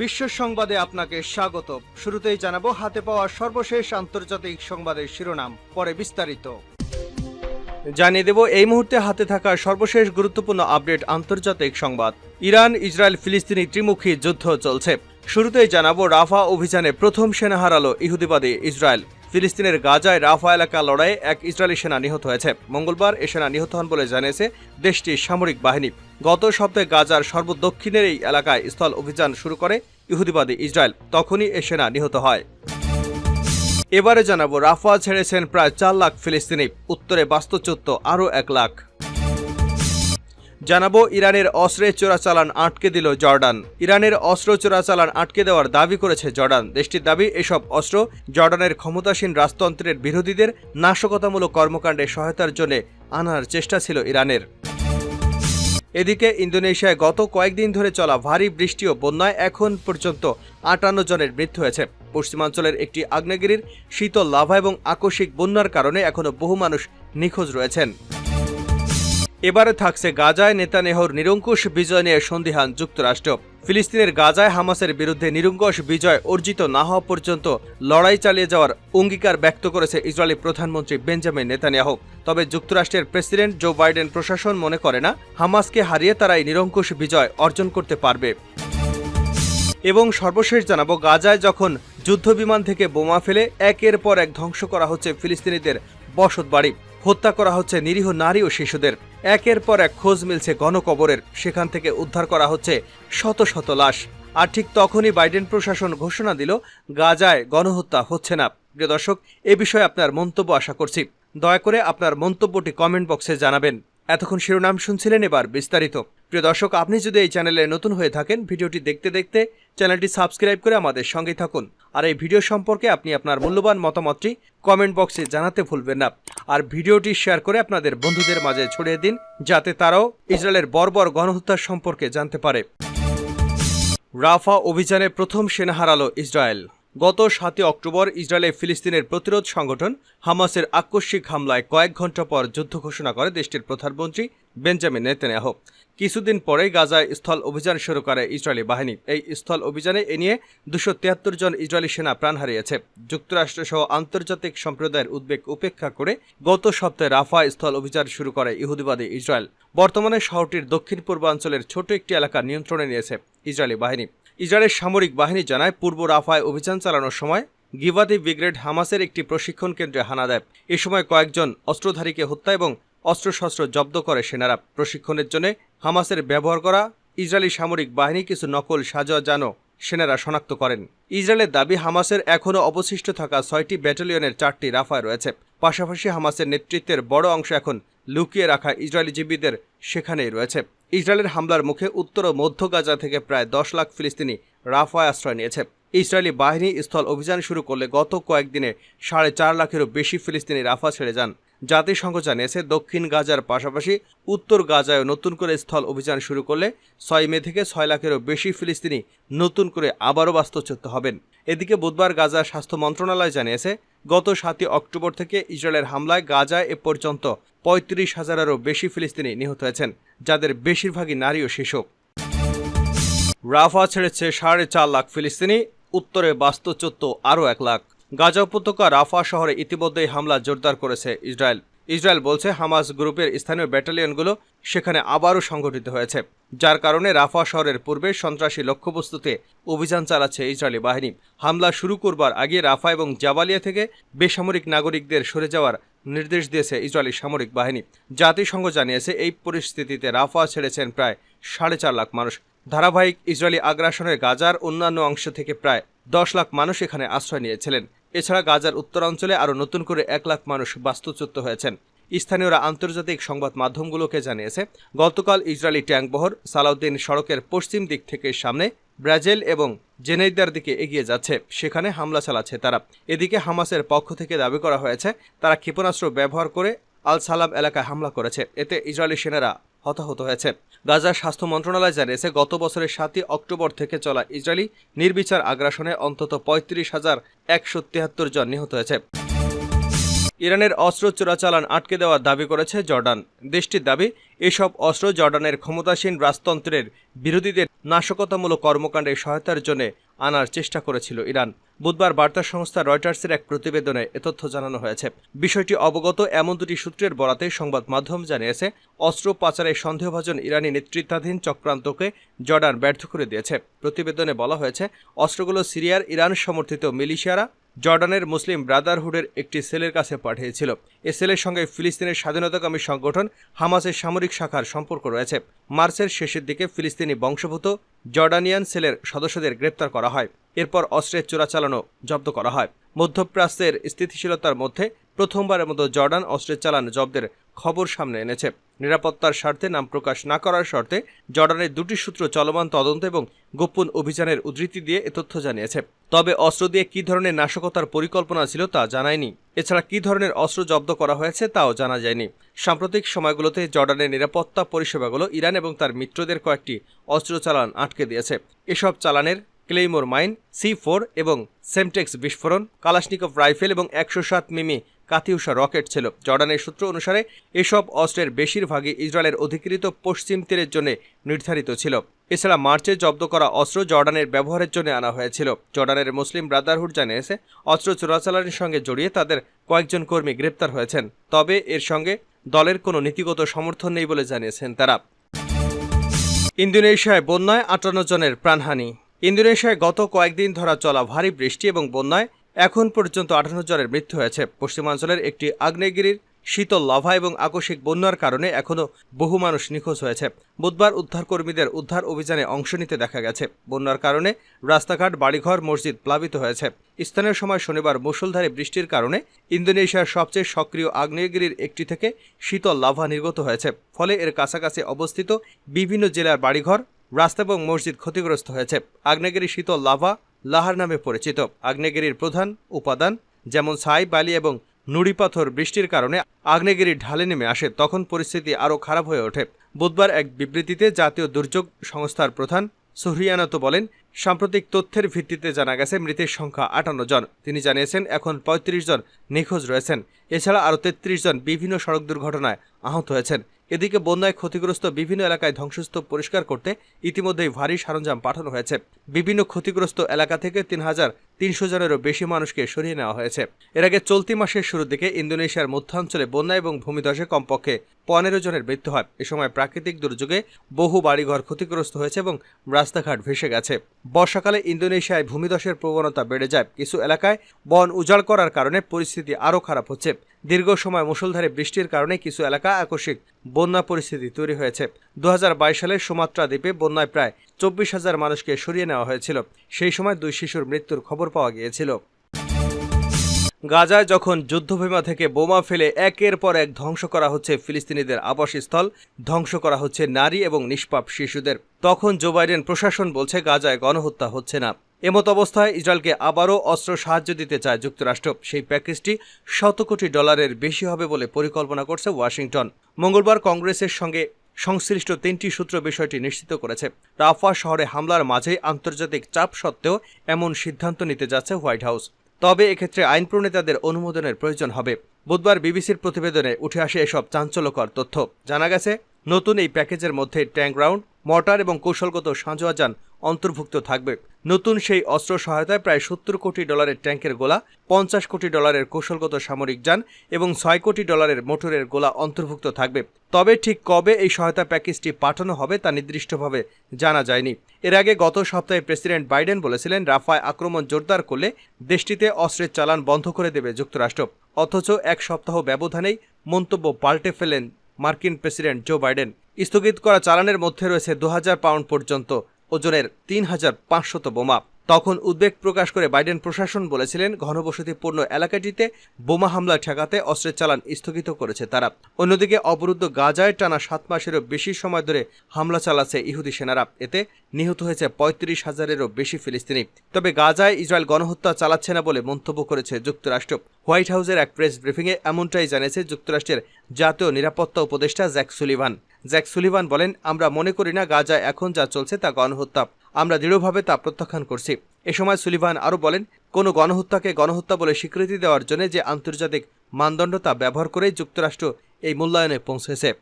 বিশ্ব সংবাদে আপনাকে স্বাগত। শুরুতেই জানাব, হাতে পাওয়া সর্বশেষ আন্তর্জাতিক সংবাদের শিরোনাম, পরে বিস্তারিত। জানিয়ে দেব, এই মুহূর্তে হাতে থাকা সর্বশেষ গুরুত্বপূর্ণ আপডেট আন্তর্জাতিক সংবাদ। ইরান, ইসরায়েল, ফিলিস্তিনি ত্রিমুখী যুদ্ধ চলছে। শুরুতেই জানাব, রাফা অভিযানে প্রথম সেনা হারালো ইহুদিবাদী ইসরায়েল। ফিলিস্তিনের গাজায় রাফা এলাকা লড়াইয়ে এক ইসরায়েলি সেনা নিহত হয়েছে। মঙ্গলবার এ সেনা নিহত হন বলে জানিয়েছে দেশটির সামরিক বাহিনী। গত সপ্তাহে গাজার সর্বদক্ষিণের এই এলাকায় স্থল অভিযান শুরু করে ইহুদিবাদী ইসরায়েল। তখনই এ সেনা নিহত হয়। এবারে জানাব রাফা ছেড়েছেন প্রায় চার লাখ ফিলিস্তিনি। উত্তরে বাস্তুচ্যুত আরও এক লাখ। জানাব, ইরানের অস্ত্রের চোরাচালান আটকে দিল জর্ডান। ইরানের অস্ত্র চোরাচালান আটকে দেওয়ার দাবি করেছে জর্ডান। দেশটির দাবি, এসব অস্ত্র জর্ডানের ক্ষমতাসীন রাজতন্ত্রের বিরোধীদের নাশকতামূলক কর্মকাণ্ডে সহায়তার জন্য আনার চেষ্টা ছিল ইরানের। এদিকে ইন্দোনেশিয়ায় গত কয়েকদিন ধরে চলা ভারী বৃষ্টি ও বন্যায় এখন পর্যন্ত আটান্ন জনের মৃত্যু হয়েছে। পশ্চিমাঞ্চলের একটি আগ্নেয়গিরির শীতল লাভা এবং আকস্মিক বন্যার কারণে এখনও বহু মানুষ নিখোঁজ রয়েছেন। এবারে থাকছে গাজায় নেতানেহর নিরঙ্কুশ বিজয় নিয়ে সন্দিহান যুক্তরাষ্ট্র। ফিলিস্তিনের গাজায় হামাসের বিরুদ্ধে নিরঙ্কুশ বিজয় অর্জিত না হওয়া পর্যন্ত লড়াই চালিয়ে যাওয়ার অঙ্গীকার ব্যক্ত করেছে ইসরায়েলি প্রধানমন্ত্রী বেঞ্জামিন নেতানিয়াহু তবে যুক্তরাষ্ট্রের প্রেসিডেন্ট জো বাইডেন প্রশাসন মনে করে না, হামাসকে হারিয়ে তারাই নিরঙ্কুশ বিজয় অর্জন করতে পারবে। এবং সর্বশেষ জানাব, গাজায় যখন যুদ্ধবিমান থেকে বোমা ফেলে একের পর এক ধ্বংস করা হচ্ছে ফিলিস্তিনিদের বসতবাড়ি। হত্যা করা হচ্ছে নিরীহ নারী ও শিশুদের। একের পর এক খোঁজ মিলছে গণকবরের। সেখান থেকে উদ্ধার করা হচ্ছে শত শত লাশ। আর ঠিক তখনই বাইডেন প্রশাসন ঘোষণা দিল, গাজায় গণহত্যা হচ্ছে না। প্রিয় দর্শক, এ বিষয়ে আপনার মন্তব্য আশা করছি। দয়া করে আপনার মন্তব্যটি কমেন্ট বক্সে জানাবেন। এতক্ষণ শিরোনাম শুনছিলেন এবার বিস্তারিত। প্রিয় দর্শক, আপনি যদি এই চ্যানেলে নতুন হয়ে থাকেন, ভিডিওটি দেখতে দেখতে চ্যানেলটি সাবস্ক্রাইব করে আমাদের সঙ্গেই থাকুন। আর এই ভিডিও সম্পর্কে আপনি আপনার মূল্যবান মতামতটি কমেন্ট বক্সে জানাতে ভুলবেন না। আর ভিডিওটি শেয়ার করে আপনাদের বন্ধুদের মাঝে ছড়িয়ে দিন, যাতে তারাও ইসরায়েলের বর্বর গণহত্যার সম্পর্কে জানতে পারে। রাফা অভিযানে প্রথম সেনা হারালো ইসরায়েল। গত সাতই অক্টোবর ইসরায়েলে ফিলিস্তিনের প্রতিরোধ সংগঠন হামাসের আকস্মিক হামলায় কয়েক ঘণ্টা পর যুদ্ধ ঘোষণা করে দেশটির প্রধানমন্ত্রী বেঞ্জামিন নেতানিয়াহ। কিছুদিন পরেই গাজায় স্থল অভিযান শুরু করে ইসরায়েলি বাহিনী। এই স্থল অভিযানে এ নিয়ে দুশো তিয়াত্তর জন ইসরায়েলি সেনা প্রাণ হারিয়েছে। যুক্তরাষ্ট্রসহ আন্তর্জাতিক সম্প্রদায়ের উদ্বেগ উপেক্ষা করে গত সপ্তাহে রাফা স্থল অভিযান শুরু করে ইহুদিবাদী ইসরায়েল। বর্তমানে শহরটির দক্ষিণ পূর্বাঞ্চলের ছোট একটি এলাকা নিয়ন্ত্রণে নিয়েছে ইসরায়েলি বাহিনী। ইসরায়েলের সামরিক বাহিনী জানায়, পূর্ব রাফায় অভিযান চালানোর সময় গিভাদি ব্রিগেড হামাসের একটি প্রশিক্ষণ কেন্দ্রে হানা দেয়। এ সময় কয়েকজন অস্ত্রধারীকে হত্যা এবং অস্ত্রশস্ত্র জব্দ করে সেনারা প্রশিক্ষণের জন্য হামাসের ব্যবহার করা ইসরায়েলি সামরিক বাহিনী কিছু নকল সাজোয়া জানো সেনারা শনাক্ত করেন। ইসরায়েলের দাবি, হামাসের এখনও অবশিষ্ট থাকা ছয়টি ব্যাটালিয়নের চারটি রাফায় রয়েছে। পাশাপাশি হামাসের নেতৃত্বের বড় অংশ এখন লুকিয়ে রাখা ইসরায়েলি জীবীদের সেখানেই রয়েছে। ইসরায়েলের হামলার মুখে উত্তর ও মধ্য গাজা থেকে প্রায় দশ লাখ ফিলিস্তিনি রাফায় আশ্রয় নিয়েছে। ইসরায়েলি বাহিনী স্থল অভিযান শুরু করলে গত কয়েকদিনে সাড়ে চার লাখেরও বেশি ফিলিস্তিনি রাফা ছেড়ে যান। জাতিসংঘ জানিয়েছে, দক্ষিণ গাজার পাশাপাশি উত্তর গাজায় নতুন করে স্থল অভিযান শুরু করলে ছয় মে থেকে ছয় লাখেরও বেশি ফিলিস্তিনি নতুন করে আবারও বাস্তুচ্যুত হবেন। এদিকে বুধবার গাজার স্বাস্থ্য মন্ত্রণালয় জানিয়েছে, গত সাতই অক্টোবর থেকে ইসরায়েলের হামলায় গাজায় এ পর্যন্ত পঁয়ত্রিশ হাজারেরও বেশি ফিলিস্তিনি নিহত হয়েছেন, যাদের বেশিরভাগই নারী ও শিশু। রাফা ছেড়েছে সাড়ে চার লাখ ফিলিস্তিনি, উত্তরে বাস্তুচ্যুত আরও এক লাখ। গাজা উপত্যকা রাফা শহরে ইতিমধ্যেই হামলা জোরদার করেছে ইসরায়েল। ইসরায়েল বলছে, হামাস গ্রুপের স্থানীয় ব্যাটালিয়নগুলো সেখানে আবারও সংগঠিত হয়েছে, যার কারণে রাফা শহরের পূর্বে সন্ত্রাসী লক্ষ্যবস্তুতে অভিযান চালাচ্ছে ইসরায়েলি বাহিনী। হামলা শুরু করবার আগে রাফা এবং জাবালিয়া থেকে বেসামরিক নাগরিকদের সরে যাওয়ার নির্দেশ দিয়েছে ইসরায়েলি সামরিক বাহিনী। জাতিসংঘ জানিয়েছে, এই পরিস্থিতিতে রাফা ছেড়েছেন প্রায় সাড়ে চার লাখ মানুষ। ধারাবাহিক ইসরায়েলি আগ্রাসনের গাজার অন্যান্য অংশ থেকে প্রায় দশ লাখ মানুষ এখানে আশ্রয় নিয়েছিলেন। এছাড়া গাজার উত্তরাঞ্চলে আরও নতুন করে এক লাখ মানুষ বাস্তুচ্যুত হয়েছেন। স্থানীয়রা আন্তর্জাতিক সংবাদ মাধ্যমগুলোকে জানিয়েছে, গতকাল ইসরায়েলি ট্যাঙ্কবহর সালাউদ্দিন সড়কের পশ্চিম দিক থেকে সামনে ব্রাজিল এবং জেনেইদার দিকে এগিয়ে যাচ্ছে। সেখানে হামলা চালাচ্ছে তারা। এদিকে হামাসের পক্ষ থেকে দাবি করা হয়েছে, তারা ক্ষেপণাস্ত্র ব্যবহার করে আল সালাম এলাকায় হামলা করেছে। এতে ইসরায়েলি সেনারা হতাহত হয়েছে। গাজার স্বাস্থ্য মন্ত্রণালয় জানিয়েছে, গত বছরের সাতই অক্টোবর থেকে চলা ইসরায়েলি নির্বিচার আগ্রাসনে অন্তত পঁয়ত্রিশ হাজার একশো তিয়াত্তর জন নিহত হয়েছে। ইরানের অস্ত্র চোরাচালান আটকে দেওয়ার দাবি করেছে জর্ডান। দেশটির দাবি, এসব অস্ত্র জর্ডানের ক্ষমতাসীন রাজতন্ত্রের বিরোধীদের নাশকতামূলক কর্মকাণ্ডে সহায়তার জন্য আনার চেষ্টা করেছিল ইরান। বুধবার বার্তা সংস্থা রয়টার্সের এক প্রতিবেদনে এ তথ্য জানানো হয়েছে। বিষয়টি অবগত এমন দুটি সূত্রের বরাতে সংবাদ মাধ্যম জানিয়েছে, অস্ত্র পাচারের সন্দেহভাজন ইরানি নেতৃত্বাধীন চক্রান্তকে জর্ডান ব্যর্থ করে দিয়েছে। প্রতিবেদনে বলা হয়েছে, অস্ত্রগুলো সিরিয়ার ইরান সমর্থিত মিলিশিয়ারা জর্ডানের মুসলিম ব্রাদারহুডের একটি সেলের কাছে পাঠিয়েছিল। এ সঙ্গে ফিলিস্তিনের স্বাধীনতাকামী সংগঠন হামাসের সামরিক শাখার সম্পর্ক রয়েছে। মার্চের শেষের দিকে ফিলিস্তিনি বংশভূত জর্ডানিয়ান সেলের সদস্যদের গ্রেপ্তার করা হয়। এরপর অস্ত্রের চোরাচালানো জব্দ করা হয়। মধ্যপ্রাচ্যের স্থিতিশীলতার মধ্যে প্রথমবারের মতো জর্ডান অস্ত্রের চালান জব্দের খবর সামনে এনেছে। নিরাপত্তার স্বার্থে নাম প্রকাশ না করার শর্তে জর্ডানের দুটি সূত্র চলমান তদন্ত এবং গোপন অভিযানের উদ্ধৃতি দিয়ে এ তথ্য জানিয়েছে। তবে অস্ত্র দিয়ে কী ধরনের নাশকতার পরিকল্পনা ছিল তা জানায়নি। এছাড়া কী ধরনের অস্ত্র জব্দ করা হয়েছে তাও জানা যায়নি। সাম্প্রতিক সময়গুলোতে জর্ডানের নিরাপত্তা পরিষেবাগুলো ইরান এবং তার মিত্রদের কয়েকটি অস্ত্র চালান আটকে দিয়েছে। এসব চালানের ক্লেইমোর মাইন, সি ফোর এবং সেমটেক্স বিস্ফোরণ, কালাশনিকভ রাইফেল এবং একশো সাত মিমি কাতিউষা রকেট ছিল। জর্ডানের সূত্র অনুসারে এসব অস্ত্রের বেশিরভাগই ইসরায়েলের অধিকৃত পশ্চিম তীরের জন্য নির্ধারিত ছিল। এছাড়া মার্চে জব্দ করা অস্ত্র জর্ডানের ব্যবহারের জন্য আনা হয়েছিল। জর্ডানের মুসলিম ব্রাদারহুড জানিয়েছে, অস্ত্র চোরাচালানের সঙ্গে জড়িয়ে তাদের কয়েকজন কর্মী গ্রেপ্তার হয়েছেন। তবে এর সঙ্গে দলের কোনো নীতিগত সমর্থন নেই বলে জানিয়েছেন তারা। ইন্দোনেশিয়ায় বন্যায় আটান্ন জনের প্রাণহানি। ইন্দোনেশিয়ায় গত কয়েকদিন ধরা চলা ভারী বৃষ্টি এবং বন্যায় এখন পর্যন্ত আঠান্ন জনের মৃত্যু হয়েছে। পশ্চিমাঞ্চলের একটি আগ্নেয়গিরির শীতল লাভা এবং আকস্মিক বন্যার কারণে এখনও বহু মানুষ নিখোঁজ হয়েছে। বুধবার উদ্ধারকর্মীদের উদ্ধার অভিযানে অংশ নিতে দেখা গেছে। বন্যার কারণে রাস্তাঘাট, বাড়িঘর, মসজিদ প্লাবিত হয়েছে। স্থানীয় সময় শনিবার মুষলধারে বৃষ্টির কারণে ইন্দোনেশিয়ার সবচেয়ে সক্রিয় আগ্নেয়গিরির একটি থেকে শীতল লাভা নির্গত হয়েছে। ফলে এর কাছাকাছি অবস্থিত বিভিন্ন জেলার বাড়িঘর, রাস্তা এবং মসজিদ ক্ষতিগ্রস্ত হয়েছে। আগ্নেয়গিরি শীতল লাভা লাহার নামে পরিচিত। আগ্নেয়গিরির প্রধান উপাদান, যেমন ছাই, বালি এবং নুড়ি পাথর বৃষ্টির কারণে আগ্নেয়গিরি ঢালে নেমে আসে, তখন পরিস্থিতি আরও খারাপ হয়ে ওঠে। বুধবার এক বিবৃতিতে জাতীয় দুর্যোগ সংস্থার প্রধান সুহরিয়ানাতো বলেন সাম্প্রতিক তথ্যের ভিত্তিতে জানা গেছে, মৃতের সংখ্যা আটান্ন জন। তিনি জানিয়েছেন, এখন ৩৫ জন নিখোঁজ রয়েছেন। এছাড়া আরও তেত্রিশ জন বিভিন্ন সড়ক দুর্ঘটনায় আহত হয়েছেন। এদিকে বন্যায় ক্ষতিগ্রস্ত বিভিন্ন এলাকায় ধ্বংসস্তূপ পরিষ্কার করতে ইতিমধ্যেই ভারী সরঞ্জাম পাঠানো হয়েছে। বিভিন্ন ক্ষতিগ্রস্ত এলাকা থেকে তিন হাজার তিনশো জনেরও বেশি মানুষকে সরিয়ে নেওয়া হয়েছে। এর আগে চলতি মাসের শুরুর দিকে ইন্দোনেশিয়ার মধ্যাঞ্চলে বন্যা এবং ভূমিধসে কমপক্ষে পনেরো জনের মৃত্যু হয়। এ সময় প্রাকৃতিক দুর্যোগে বহু বাড়িঘর ক্ষতিগ্রস্ত হয়েছে এবং রাস্তাঘাট ভেসে গেছে। বর্ষাকালে ইন্দোনেশিয়ায় ভূমিধসের প্রবণতা বেড়ে যায়। কিছু এলাকায় বন উজাড় করার কারণে পরিস্থিতি আরও খারাপ হচ্ছে। দীর্ঘ সময় মুসলধারে বৃষ্টির কারণে কিছু এলাকা আকস্মিক বন্যা পরিস্থিতি তৈরি হয়েছে। দু সালে সুমাত্রা দ্বীপে বন্যায় প্রায় চব্বিশ হাজার মানুষকে সরিয়ে নেওয়া হয়েছিল। সেই সময় দুই শিশুর মৃত্যুর খবর পাওয়া গিয়েছিল। গাজায় যখন যুদ্ধভীমা থেকে বোমা ফেলে একের পর এক ধ্বংস করা হচ্ছে ফিলিস্তিনিদের আবাসস্থল, ধ্বংস করা হচ্ছে নারী এবং নিষ্পাপ শিশুদের। তখন জো বাইডেন প্রশাসন বলছে, গাজায় গণহত্যা হচ্ছে না। এমত অবস্থায় ইসরায়েলকে আবারও অস্ত্র সাহায্য দিতে চায় যুক্তরাষ্ট্র। সেই প্যাকেজটি শত কোটি ডলারের বেশি হবে বলে পরিকল্পনা করছে ওয়াশিংটন। মঙ্গলবার কংগ্রেসের সঙ্গে সংশ্লিষ্ট তিনটি সূত্র বিষয়টি নিশ্চিত করেছে। রাফা শহরে হামলার মাঝেই আন্তর্জাতিক চাপ সত্ত্বেও এমন সিদ্ধান্ত নিতে যাচ্ছে হোয়াইট হাউস। তবে এক্ষেত্রে আইন প্রণেতাদের অনুমোদনের প্রয়োজন হবে। বুধবার বিবিসির প্রতিবেদনে উঠে আসে এসব চাঞ্চল্যকর তথ্য। জানা গেছে, নতুন এই প্যাকেজের মধ্যে ট্যাঙ্ক রাউন্ড মর্টার এবং কৌশলগত সাঁজোয়া যান অন্তর্ভুক্ত থাকবে। নতুন সেই অস্ত্র সহায়তায় প্রায় সত্তর কোটি ডলারের ট্যাঙ্কের গোলা, পঞ্চাশ কোটি ডলারের কৌশলগত সামরিক যান এবং ছয় কোটি ডলারের মোটরের গোলা অন্তর্ভুক্ত থাকবে। তবে ঠিক কবে এই সহায়তা প্যাকেজটি পাঠানো হবে তা নির্দিষ্টভাবে জানা যায়নি। এর আগে গত সপ্তাহে প্রেসিডেন্ট বাইডেন বলেছিলেন, রাফায় আক্রমণ জোরদার করলে দেশটিতে অস্ত্রের চালান বন্ধ করে দেবে যুক্তরাষ্ট্র। অথচ এক সপ্তাহ ব্যবধানেই মন্তব্য পাল্টে ফেলেন মার্কিন প্রেসিডেন্ট জো বাইডেন স্থগিত করা চালানের মধ্যে রয়েছে দু হাজার পাউন্ড পর্যন্ত, ওজনের তিন হাজার পাঁচশত বোমা। তখন উদ্বেগ প্রকাশ করে বাইডেন প্রশাসন বলেছিলেন, ঘনবসতিপূর্ণ এলাকাটিতে বোমা হামলা ঠেকাতে অস্ত্রের চালান স্থগিত করেছে তারা। অন্যদিকে অবরুদ্ধ গাজায় টানা সাত মাসেরও বেশি সময় ধরে হামলা চালাচ্ছে ইহুদি সেনারা। এতে নিহত হয়েছে পঁয়ত্রিশ হাজারেরও বেশি ফিলিস্তিনি। তবে গাজায় ইসরায়েল গণহত্যা চালাচ্ছে না বলে মন্তব্য করেছে যুক্তরাষ্ট্র। হোয়াইট হাউসের এক প্রেস ব্রিফিংয়ে এমনটাই জানিয়েছে যুক্তরাষ্ট্রের জাতীয় নিরাপত্তা উপদেষ্টা জ্যাক সুলিভান। জ্যাক সুলিভান বলেন, আমরা মনে করি না গাজায় এখন যা চলছে তা গণহত্যা। আমরা দৃঢ়ভাবে তা প্রত্যাখ্যান করছি। এ সময় সুলিভান আরও বলেন, কোনো গণহত্যাকে গণহত্যা বলে স্বীকৃতি দেওয়ার জন্য যে আন্তর্জাতিক মানদণ্ড তা ব্যবহার করেই যুক্তরাষ্ট্র এই মূল্যায়নে পৌঁছেছে।